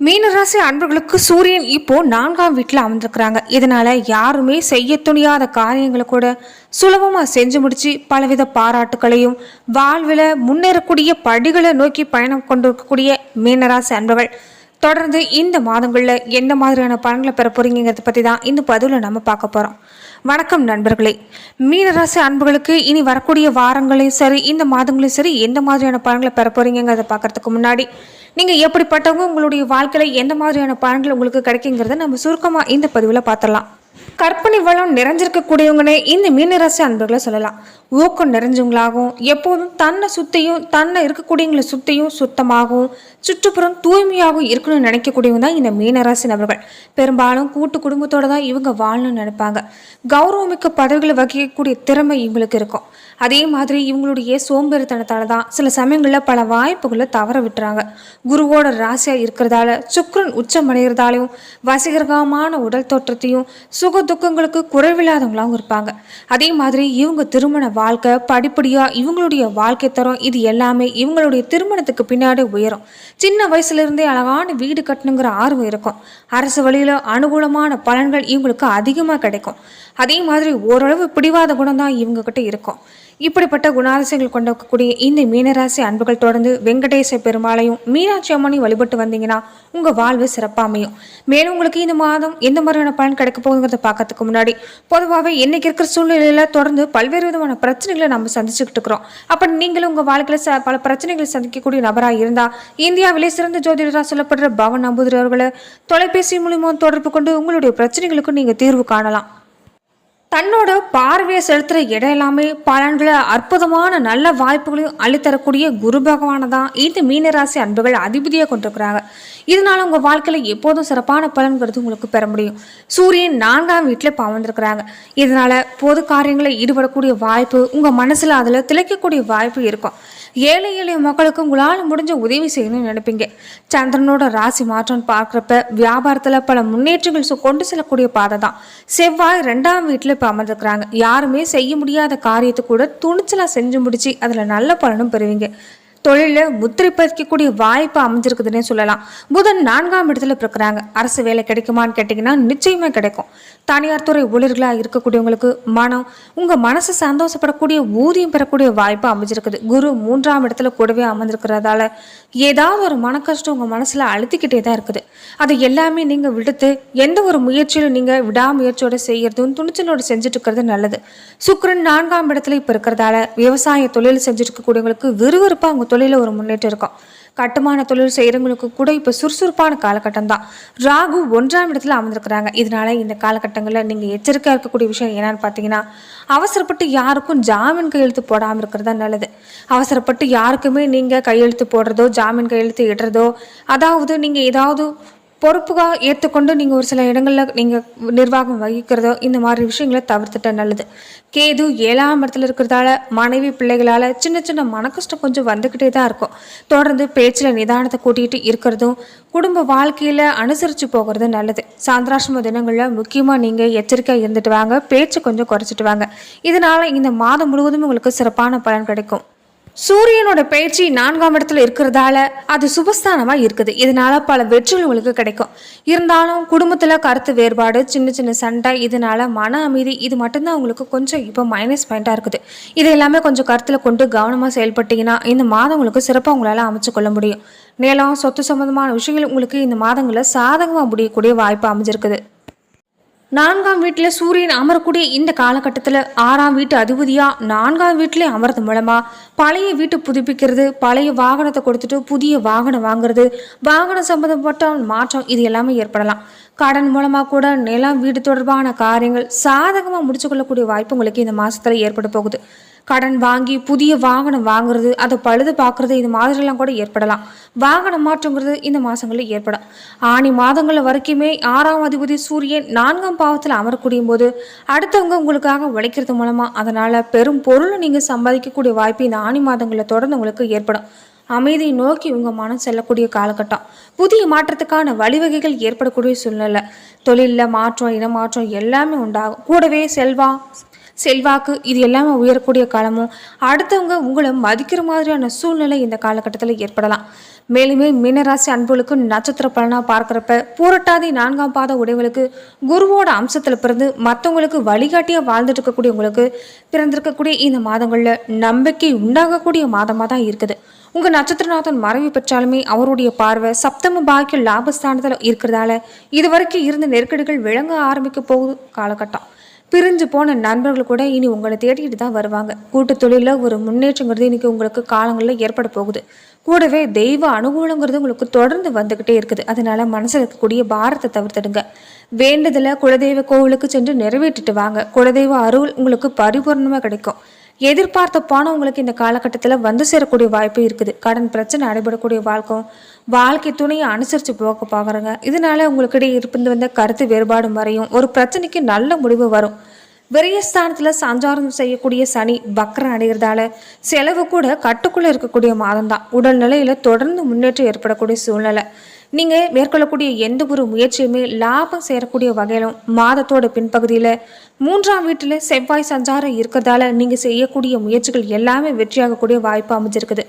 மீனராசி அன்பர்களுக்கு சூரியன் இப்போ நான்காம் வீட்டில் அமர்ந்திருக்கிறாங்க. இதனால யாருமே செய்ய துணியாத காரியங்களை கூட சுலபமாக செஞ்சு முடிச்சு பலவித பாராட்டுகளையும் வாழ்வில் முன்னேறக்கூடிய படிகளை நோக்கி பயணம் கொண்டிருக்கக்கூடிய மீனராசி அன்பர்கள் தொடர்ந்து இந்த மாதங்களில் எந்த மாதிரியான பலன்களை பெற போறீங்கிறத பற்றி தான் இந்த பதிவில் நம்ம பார்க்க போகிறோம் வணக்கம் நண்பர்களே. மீனராசி அன்புகளுக்கு இனி வரக்கூடிய வாரங்களையும் சரி இந்த மாதங்களையும் சரி எந்த மாதிரியான பலன்களை பெற போறீங்கிறத பார்க்கறதுக்கு முன்னாடி நீங்கள் எப்படிப்பட்டவங்க உங்களுடைய வாழ்க்கையில் எந்த மாதிரியான பலன்கள் உங்களுக்கு கிடைக்குங்கிறத நம்ம சுருக்கமாக இந்த பதிவில் பார்த்துடலாம். கற்பனை வளம் நிறைஞ்சிருக்கக்கூடியவங்கனே இந்த மீனராசி அன்பர்களை சொல்லலாம். ஊக்கம் நிறைஞ்சவங்களாகவும் எப்போதும் தன்னை சுற்றியும் தன்னை இருக்கக்கூடியவங்களை சுற்றியும் சுத்தமாகவும் சுற்றுப்புறம் தூய்மையாகவும் இருக்கணும்னு நினைக்கக்கூடியவங்க தான் இந்த மீனராசி நபர்கள். பெரும்பாலும் கூட்டு குடும்பத்தோடு தான் இவங்க வாழணும்னு நினைப்பாங்க. கௌரவமிக்க பதவிகளை வகிக்கக்கூடிய திறமை இவங்களுக்கு இருக்கும். அதே மாதிரி இவங்களுடைய சோம்பேறித்தனத்தால் தான் சில சமயங்களில் பல வாய்ப்புகளை தவற விட்டுறாங்க. குருவோட ராசியாக இருக்கிறதால சுக்கிரன் உச்சமடைகிறதாலையும் வசீகரமான உடல் தோற்றத்தையும் சுக துக்கங்களுக்கு குறைவில்லாதவங்களாகவும் இருப்பாங்க. அதே மாதிரி இவங்க திருமண வாழ்க்கை படிப்படியாக இவங்களுடைய வாழ்க்கை தரம் இது எல்லாமே இவங்களுடைய திருமணத்துக்கு பின்னாடி உயரும். சின்ன வயசுலேருந்தே அழகான வீடு கட்டணுங்கிற ஆர்வம் இருக்கும். அரசு வழியில் அனுகூலமான பலன்கள் இவங்களுக்கு அதிகமாக கிடைக்கும். அதே மாதிரி ஓரளவு பிடிவாத குணம் தான் இவங்கக்கிட்ட இருக்கும். இப்படிப்பட்ட குணாதிசயங்கள் கொண்டக்கூடிய இந்த மீனராசி அன்புகள் தொடர்ந்து வெங்கடேச பெருமாளையும் மீனாட்சி அம்மனையும் வழிபட்டு வந்தீங்கன்னா உங்கள் வாழ்வு சிறப்பாக அமையும். மேலும் உங்களுக்கு இந்த மாதம் எந்த மாதிரியான பலன் கிடைக்க போகுங்கிறத பார்க்கறதுக்கு முன்னாடி பொதுவாகவே இன்னைக்கு இருக்கிற சூழ்நிலையில் தொடர்ந்து பல்வேறு விதமான பிரச்சனைகளை நம்ம சந்திச்சுக்கிட்டு இருக்கிறோம். அப்போ நீங்களும் உங்கள் வாழ்க்கையில் ச பல பிரச்சனைகளை சந்திக்கக்கூடிய நபராக இருந்தால் இந்தியாவிலே சிறந்த ஜோதிடராக சொல்லப்படுற பவன் நம்பூதிரி அவர்களை தொலைபேசி மூலியமாக தொடர்பு கொண்டு உங்களுடைய பிரச்சனைகளுக்கு நீங்கள் தீர்வு காணலாம். தன்னோட பார்வையை செலுத்துகிற இடம் எல்லாமே பலன்களை அற்புதமான நல்ல வாய்ப்புகளையும் அள்ளித்தரக்கூடிய குரு பகவானை தான் இந்த மீனராசி அன்புகள் அதிபதியாக கொண்டிருக்கிறாங்க. இதனால் உங்கள் வாழ்க்கையில் எப்போதும் சிறப்பான பலன்கிறது உங்களுக்கு பெற முடியும். சூரியன் நான்காம் வீட்டில் பாவந்திருக்கிறாங்க இதனால் பொது காரியங்களில் ஈடுபடக்கூடிய வாய்ப்பு உங்கள் மனசில் அதில் திளைக்கக்கூடிய வாய்ப்பு இருக்கும். ஏழை எளிய மக்களுக்கு உங்களால் முடிஞ்ச உதவி செய்யணும்னு நினைப்பீங்க. சந்திரனோட ராசி மாற்றம் பார்க்குறப்ப வியாபாரத்தில் பல முன்னேற்றங்கள் சு- கொண்டு செல்லக்கூடிய பாதை தான். செவ்வாய் ரெண்டாம் வீட்டில் இப்போ அமர்ந்துக்கிறாங்க யாருமே செய்ய முடியாத காரியத்தை கூட துணிச்சலாக செஞ்சு முடிச்சு அதில் நல்ல பலனும் பெறுவீங்க. தொழிலில் முத்திரை பதிக்கக்கூடிய வாய்ப்பு அமைஞ்சிருக்குதுன்னே சொல்லலாம். புதன் நான்காம் இடத்துல பிறக்கிறாங்க. அரசு வேலை கிடைக்குமான்னு கேட்டிங்கன்னா நிச்சயமே கிடைக்கும். தனியார் துறை ஊழியர்களாக இருக்கக்கூடியவங்களுக்கு மனம் உங்கள் மனசு சந்தோஷப்படக்கூடிய ஊதியம் பெறக்கூடிய வாய்ப்பு அமைஞ்சிருக்குது. குரு மூன்றாம் இடத்துல கூடவே அமைஞ்சிருக்கிறதால ஏதாவது ஒரு மன கஷ்டம் உங்கள் மனசில் அழுத்திக்கிட்டே தான் இருக்குது. அதை எல்லாமே நீங்கள் விடுத்து எந்த ஒரு முயற்சியிலும் நீங்கள் விடாமுயற்சியோட செய்கிறதும் துணிச்சலோடு செஞ்சுட்டு இருக்கிறது நல்லது. சுக்கிரன் நான்காம் இடத்துல இப்போ இருக்கிறதால விவசாய தொழில் செஞ்சுட்டு இருக்கக்கூடியவங்களுக்கு விறுவிறுப்பாக அவங்க தொழிலில் ஒரு முன்னேற்றம் இருக்கும். கட்டுமான தொழில் செய்கிறவங்களுக்கு கூட இப்போ சுறுசுறுப்பான காலகட்டம் தான் ராகு ஒன்றாம் இடத்துல அமர்ந்திருக்கிறாங்க. இதனால இந்த காலகட்டங்களில் நீங்கள் எச்சரிக்கையாக இருக்கக்கூடிய விஷயம் என்னன்னு பார்த்தீங்கன்னா அவசரப்பட்டு யாருக்கும் ஜாமீன் கையெழுத்து போடாமல் இருக்கிறது தான் நல்லது. அவசரப்பட்டு யாருக்குமே நீங்கள் கையெழுத்து போடுறதோ ஜாமீன் கையெழுத்து இடுறதோ அதாவது நீங்கள் ஏதாவது பொறுப்புக்காக ஏற்றுக்கொண்டு நீங்கள் ஒரு சில இடங்களில் நீங்கள் நிர்வாகம் வகிக்கிறதோ இந்த மாதிரி விஷயங்களை தவிர்த்துட்டால் நல்லது. கேது ஏழாம் இடத்துல இருக்கிறதால மனைவி பிள்ளைகளால் சின்ன சின்ன மனக்கஷ்டம் கொஞ்சம் வந்துக்கிட்டே தான் இருக்கும். தொடர்ந்து பேச்சில் நிதானத்தை கூட்டிகிட்டு இருக்கிறதும் குடும்ப வாழ்க்கையில் அனுசரித்து போகிறது நல்லது. சாந்திராசிரம தினங்களில் முக்கியமாக நீங்கள் எச்சரிக்கையாக இருந்துட்டு வாங்க பேச்சு கொஞ்சம் குறைச்சிட்டு வாங்க. இதனால் இந்த மாதம் முழுவதும் உங்களுக்கு சிறப்பான பலன் கிடைக்கும். சூரியனோட பயிற்சி நான்காம் இடத்துல இருக்கிறதால அது சுபஸ்தானமா இருக்குது. இதனால பல வெற்றிகள் உங்களுக்கு கிடைக்கும். இருந்தாலும் குடும்பத்துல கருத்து வேறுபாடு சின்ன சின்ன சண்டை இதனால மன அமைதி இது மட்டும்தான் உங்களுக்கு கொஞ்சம் இப்போ மைனஸ் பாயிண்டா இருக்குது. இது எல்லாமே கொஞ்சம் கருத்துல கொண்டு கவனமா செயல்பட்டீங்கன்னா இந்த மாதம் உங்களுக்கு சிறப்பாக உங்களால அமைச்சு கொள்ள முடியும். நிலம் சொத்து சம்பந்தமான விஷயங்கள் உங்களுக்கு இந்த மாதங்களில் சாதகமாக முடியக்கூடிய வாய்ப்பு அமைஞ்சிருக்குது. நான்காம் வீட்டில் சூரியன் அமரக்கூடிய இந்த காலகட்டத்தில் ஆறாம் வீட்டு அதிபதியாக நான்காம் வீட்டிலே அமர்றது மூலமாக பழைய வீட்டை புதுப்பிக்கிறது பழைய வாகனத்தை கொடுத்துட்டு புதிய வாகனம் வாங்குறது வாகனம் சம்மந்தப்பட்ட மாற்றம் இது எல்லாமே ஏற்படலாம். கடன் மூலமாக கூட நிலம் வீடு தொடர்பான காரியங்கள் சாதகமாக முடிச்சுக்கொள்ளக்கூடிய வாய்ப்பு உங்களுக்கு இந்த மாதத்தில் ஏற்பட போகுது. கடன் வாங்கி புதிய வாகனம் வாங்குறது அதை பழுது பார்க்குறது இது மாதிரிலாம் கூட ஏற்படலாம். வாகனம் மாற்றங்கிறது இந்த மாதங்களில் ஏற்படும். ஆணி மாதங்கள் வரைக்குமே ஆறாம் அதிபதி சூரியன் நான்காம் பாவத்தில் அமரக்கூடிய போது அடுத்தவங்க உங்களுக்காக உழைக்கிறது மூலமாக அதனால் பெரும் பொருளை நீங்கள் சம்பாதிக்கக்கூடிய வாய்ப்பு இந்த ஆணி மாதங்களில் தொடர்ந்து உங்களுக்கு ஏற்படும். அமைதியை நோக்கி உங்கள் மனம் செல்லக்கூடிய காலகட்டம். புதிய மாற்றத்துக்கான வழிவகைகள் ஏற்படக்கூடிய சூழ்நிலை. தொழிலில் மாற்றம் இனமாற்றம் எல்லாமே உண்டாகும். கூடவே செல்வா. செல்வாக்கு இது எல்லாமே உயரக்கூடிய காலமும் அடுத்தவங்க உங்களை மதிக்கிற மாதிரியான சூழ்நிலை இந்த காலகட்டத்தில் ஏற்படலாம். மேலுமே மீனராசி அன்புகளுக்கு நட்சத்திர பலனாக பார்க்குறப்ப பூரட்டாதி நான்காம் பாத உடையவங்களுக்கு குருவோட அம்சத்தில் பிறந்து மற்றவங்களுக்கு வழிகாட்டியாக வாழ்ந்துட்டு இருக்கக்கூடியவங்களுக்கு பிறந்திருக்கக்கூடிய இந்த மாதங்களில் நம்பிக்கை உண்டாகக்கூடிய மாதமாக தான் இருக்குது. உங்கள் நட்சத்திரநாதன் மறைவு பெற்றாலுமே அவருடைய பார்வை சப்தம பாக்கிய லாபஸ்தானத்தில் இருக்கிறதால இதுவரைக்கும் இருந்த நெருக்கடிகள் விளங்க ஆரம்பிக்க போகுது காலகட்டம். பிரிஞ்சு போன நண்பர்கள் கூட இனி உங்களை தேடிட்டு தான் வருவாங்க. கூட்டு தொழிலில் ஒரு முன்னேற்றங்கிறது இன்றைக்கி உங்களுக்கு காலங்களில் ஏற்பட போகுது. கூடவே தெய்வ அனுகூலங்கிறது உங்களுக்கு தொடர்ந்து வந்துக்கிட்டே இருக்குது. அதனால் மனசில் இருக்கக்கூடிய பாரத்தை தவிர்த்துடுங்க. வேண்டதில் குலதெய்வ கோவிலுக்கு சென்று நிறைவேற்றிட்டு வாங்க. குலதெய்வ அருள் உங்களுக்கு பரிபூர்ணமாக கிடைக்கும். எதிர்பார்த்த பணம் உங்களுக்கு இந்த காலகட்டத்தில் வந்து சேரக்கூடிய வாய்ப்பு இருக்குது. கடன் பிரச்சனை அடைபடக்கூடிய வாழ்க்கும் வாழ்க்கை துணையை அனுசரித்து போக பார்க்குறங்க இதனால உங்களுக்கிடையே இருந்து வந்த கருத்து வேறுபாடு மறையும் ஒரு பிரச்சனைக்கு நல்ல முடிவு வரும். விரயஸ்தானத்தில் சஞ்சாரம் செய்யக்கூடிய சனி வக்கரம் அடைகிறதால செலவு கூட கட்டுக்குள்ளே இருக்கக்கூடிய மாதம் தான். உடல்நிலையில் தொடர்ந்து முன்னேற்றம் ஏற்படக்கூடிய சூழ்நிலை. நீங்கள் மேற்கொள்ளக்கூடிய எந்த ஒரு முயற்சியுமே லாபம் சேரக்கூடிய வகையிலும் மாதத்தோட பின்பகுதியில் மூன்றாம் வீட்டில் செவ்வாய் சஞ்சாரம் இருக்கிறதால நீங்கள் செய்யக்கூடிய முயற்சிகள் எல்லாமே வெற்றியாகக்கூடிய வாய்ப்பு அமைஞ்சிருக்குது.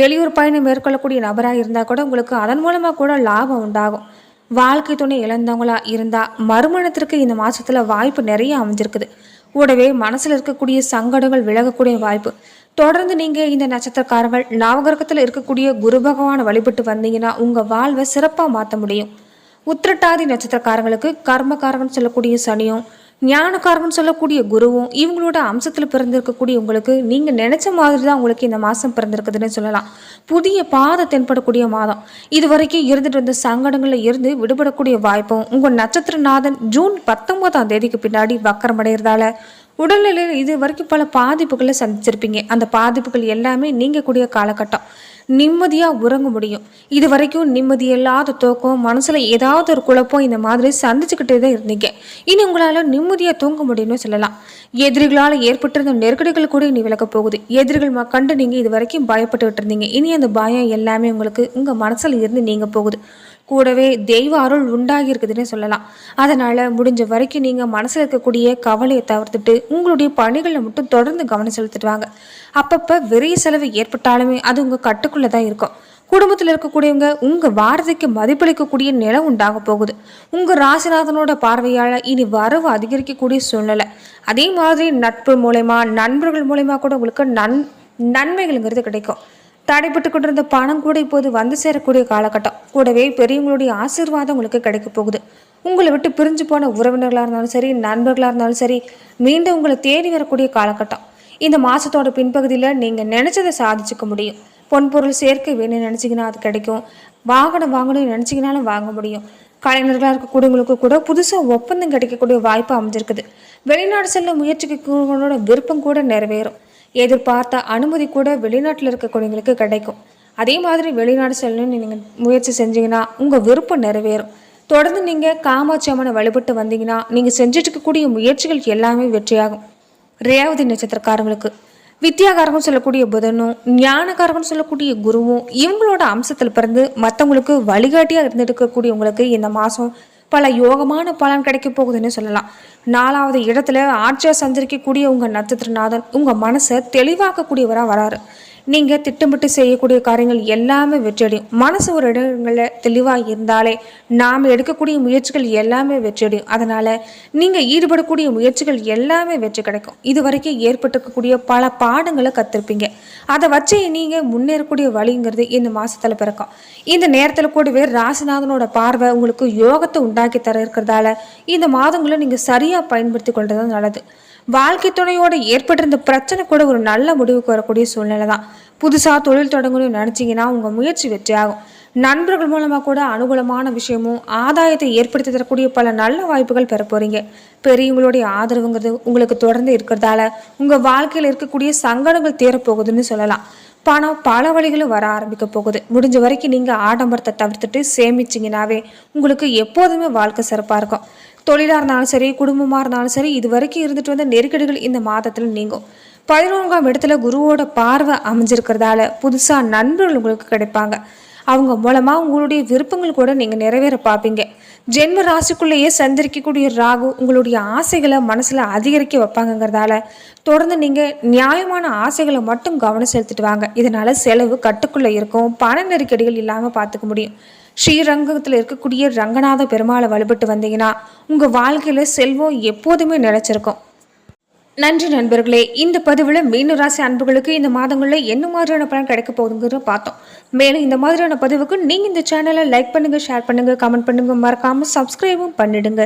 வெளியூர் பயணம் மேற்கொள்ளக்கூடிய நபராக இருந்தால் கூட உங்களுக்கு அதன் மூலமாக கூட லாபம் உண்டாகும். வாழ்க்கை துணை இழந்தவங்களா இருந்தால் மறுமணத்திற்கு இந்த மாதத்தில் வாய்ப்பு நிறைய அமைஞ்சிருக்குது. கூடவே மனசில் இருக்கக்கூடிய சங்கடங்கள் விலகக்கூடிய வாய்ப்பு. தொடர்ந்து நீங்கள் இந்த நட்சத்திரக்காரங்கள் நவகிரகத்தில் இருக்கக்கூடிய குரு பகவானை வழிபட்டு வந்தீங்கன்னா உங்கள் வாழ்வை சிறப்பாக மாற்ற முடியும். உத்திரட்டாதி நட்சத்திரக்காரங்களுக்கு கர்மக்காரகன் சொல்லக்கூடிய சனியும் ஞானக்காரன் சொல்லக்கூடிய குருவும் இவங்களோட அம்சத்தில் பிறந்திருக்கக்கூடிய உங்களுக்கு நீங்கள் நினச்ச மாதிரி தான் உங்களுக்கு இந்த மாதம் பிறந்திருக்குதுன்னு சொல்லலாம். புதிய பாதை தென்படக்கூடிய மாதம். இது வரைக்கும் இருந்துட்டு வந்த சங்கடங்களில் இருந்து விடுபடக்கூடிய வாய்ப்பும் உங்கள் நட்சத்திரநாதன் ஜூன் பத்தொன்பதாம் தேதிக்கு பின்னாடி வக்கரமடைகிறதால உடல்நிலையில் இது வரைக்கும் பல பாதிப்புகளை சந்திச்சிருப்பீங்க. அந்த பாதிப்புகள் எல்லாமே நீங்கக்கூடிய காலகட்டம். நிம்மதியாக உறங்க முடியும். இது வரைக்கும் நிம்மதி இல்லாத தூக்கம் மனசில் ஏதாவது ஒரு குழப்பம் இந்த மாதிரி சந்திச்சுக்கிட்டே தான் இருந்தீங்க. இனி உங்களால் நிம்மதியாக தூங்க முடியும்னு சொல்லலாம். எதிரிகளால் ஏற்பட்டிருந்த நெருக்கடிகள் கூட இனி விளக்க போகுது. எதிரிகள் கண்டு நீங்கள் இது வரைக்கும் பயப்பட்டுக்கிட்டு இருந்தீங்க. இனி அந்த பயம் எல்லாமே உங்களுக்கு உங்கள் மனசில் இருந்து நீங்கள் போகுது. கூடவே தெய்வ அருள் உண்டாகிருக்குதுன்னு சொல்லலாம். அதனால் முடிஞ்ச வரைக்கும் நீங்கள் மனசில் இருக்கக்கூடிய கவலையை தவிர்த்துட்டு உங்களுடைய பணிகளில் மட்டும் தொடர்ந்து கவனம் செலுத்திட்டு வாங்க அப்பப்போ விரை செலவு ஏற்பட்டாலுமே அது உங்கள் கட்டுக்குள்ளே தான் இருக்கும். குடும்பத்தில் இருக்கக்கூடியவங்க உங்கள் வாரதைக்கு மதிப்பளிக்கக்கூடிய நிலம் உண்டாக போகுது. உங்கள் ராசிநாதனோட பார்வையால் இனி வரவு அதிகரிக்கக்கூடிய சூழ்நிலை. அதே மாதிரி நட்பு மூலயமா நண்பர்கள் மூலயமா கூட உங்களுக்கு நன் நன்மைகள்ங்கிறது கிடைக்கும். தடைப்பட்டு கொண்டிருந்த பணம் கூட இப்போது வந்து சேரக்கூடிய காலகட்டம். கூடவே பெரியவங்களுடைய ஆசீர்வாதம் உங்களுக்கு கிடைக்க போகுது. உங்களை விட்டு பிரிஞ்சு போன உறவினர்களாக இருந்தாலும் சரி நண்பர்களாக இருந்தாலும் சரி மீண்டும் உங்களை தேடி வரக்கூடிய காலகட்டம். இந்த மாதத்தோட பின்பகுதியில் நீங்கள் நினச்சதை சாதிச்சுக்க முடியும். பொன்பொருள் சேர்க்கை வேணும்னு நினச்சிங்கன்னா அது கிடைக்கும். வாகனம் வாங்கணும்னு நினச்சிங்கனாலும் வாங்க முடியும். கலைஞர்களாக இருக்கக்கூடியவங்களுக்கு கூட புதுசாக ஒப்பந்தம் கிடைக்கக்கூடிய வாய்ப்பு அமைஞ்சிருக்குது. வெளிநாடு செல்ல முயற்சிக்கிறவங்களோட விருப்பம் கூட நிறைவேறும். எதிர்பார்த்த அனுமதி கூட வெளிநாட்டில் இருக்கக்கூடியவங்களுக்கு கிடைக்கும். அதே மாதிரி வெளிநாடு செல்லணும்னு நீங்கள் முயற்சி செஞ்சீங்கன்னா உங்கள் விருப்பம் நிறைவேறும். தொடர்ந்து நீங்கள் காமாட்சி அம்மனை வழிபட்டு வந்தீங்கன்னா நீங்கள் செஞ்சுட்டு இருக்கக்கூடிய முயற்சிகள் எல்லாமே வெற்றியாகும். ரேவதி நட்சத்திரக்காரங்களுக்கு வித்தியாகாரகம் சொல்லக்கூடிய புதனும் ஞானகாரகம் சொல்லக்கூடிய குருவும் இவங்களோட அம்சத்தில் பிறந்து மற்றவங்களுக்கு வழிகாட்டியாக இருந்துட்டு இருக்கக்கூடியவங்களுக்கு இந்த மாதம் பல யோகமான பலன் கிடைக்க போகுதுன்னு சொல்லலாம். நாலாவது இடத்துல ஆட்சியாக சந்திரிக்கக்கூடிய உங்கள் நட்சத்திரநாதன் உங்கள் மனசை தெளிவாக்கக்கூடியவராக வராரு. நீங்கள் திட்டமிட்டு செய்யக்கூடிய காரியங்கள் எல்லாமே வெற்றியடையும். மனசு ஒரு இடங்களில் தெளிவாக இருந்தாலே நாம் எடுக்கக்கூடிய முயற்சிகள் எல்லாமே வெற்றியடையும். அதனால் நீங்கள் ஈடுபடக்கூடிய முயற்சிகள் எல்லாமே வெற்றி கிடைக்கும். இது வரைக்கும் ஏற்பட்டிருக்கக்கூடிய பல பாடங்களை கற்றுருப்பீங்க அதை வச்சு நீங்கள் முன்னேறக்கூடிய வழிங்கிறது இந்த மாதத்தில் பிறக்கும். இந்த நேரத்தில் கூடவே ராசிநாதனோட பார்வை உங்களுக்கு யோகத்தை உண்டாக்கி தர இருக்கிறதால இந்த மாதங்களை நீங்கள் சரியாக பயன்படுத்தி கொள்வது நல்லது. வாழ்க்கை துணையோட ஏற்பட்டிருந்த பிரச்சனை கூட ஒரு நல்ல முடிவுக்கு வரக்கூடிய சூழ்நிலை தான். புதுசாக தொழில் தொடங்கணும்னு நினச்சிங்கன்னா உங்கள் முயற்சி வெற்றியாகும். நண்பர்கள் மூலமாக கூட அனுகூலமான விஷயமும் ஆதாயத்தை ஏற்படுத்தி தரக்கூடிய பல நல்ல வாய்ப்புகள் பெற போகிறீங்க பெரியவங்களுடைய ஆதரவுங்கிறது உங்களுக்கு தொடர்ந்து இருக்கிறதால உங்கள் வாழ்க்கையில் இருக்கக்கூடிய சங்கடங்கள் தீரப்போகுதுன்னு சொல்லலாம். பணம் பல வழிகளும் வர ஆரம்பிக்க போகுது. முடிஞ்ச வரைக்கும் நீங்கள் ஆடம்பரத்தை தவிர்த்துட்டு சேமிச்சிங்கனாவே உங்களுக்கு எப்போதுமே வாழ்க்கை சிறப்பாக இருக்கும். தொழிலாக இருந்தாலும் சரி குடும்பமாக இருந்தாலும் சரி இது வரைக்கும் இருந்துட்டு வந்த நெருக்கடிகள் இந்த மாதத்தில் நீங்கும். பதினொன்றாம் இடத்துல குருவோட பார்வை அமைஞ்சிருக்கிறதால புதுசாக நண்பர்கள் உங்களுக்கு கிடைப்பாங்க. அவங்க மூலமாக உங்களுடைய விருப்பங்கள் கூட நீங்கள் நிறைவேற பார்ப்பீங்க. ஜென்ம ராசிக்குள்ளேயே சந்திரிக்கக்கூடிய ராகு உங்களுடைய ஆசைகளை மனசில் அதிகரிக்க வைப்பாங்கங்கிறதால தொடர்ந்து நீங்கள் நியாயமான ஆசைகளை மட்டும் கவனம் செலுத்திட்டு வாங்க. இதனால் செலவு கட்டுக்குள்ளே இருக்கும் பண நெருக்கடிகள் இல்லாமல் பார்த்துக்க முடியும். ஸ்ரீரங்கத்தில் இருக்கக்கூடிய ரங்கநாத பெருமாளை வழிபட்டு வந்தீங்கன்னா உங்கள் வாழ்க்கையில் செல்வம் எப்போதுமே நினைச்சிருக்கும் நன்றி நண்பர்களே இந்த பதிவில் மீன ராசி அன்புகளுக்கு இந்த மாதங்களில் என்ன மாதிரியான பலன் கிடைக்க போகுதுங்கிற பார்த்தோம். மேலும் இந்த மாதிரியான பதிவுக்கு நீங்கள் இந்த சேனலை லைக் பண்ணுங்கள் ஷேர் பண்ணுங்கள் கமெண்ட் பண்ணுங்கள் மறக்காமல் சப்ஸ்கிரைபும் பண்ணிடுங்க.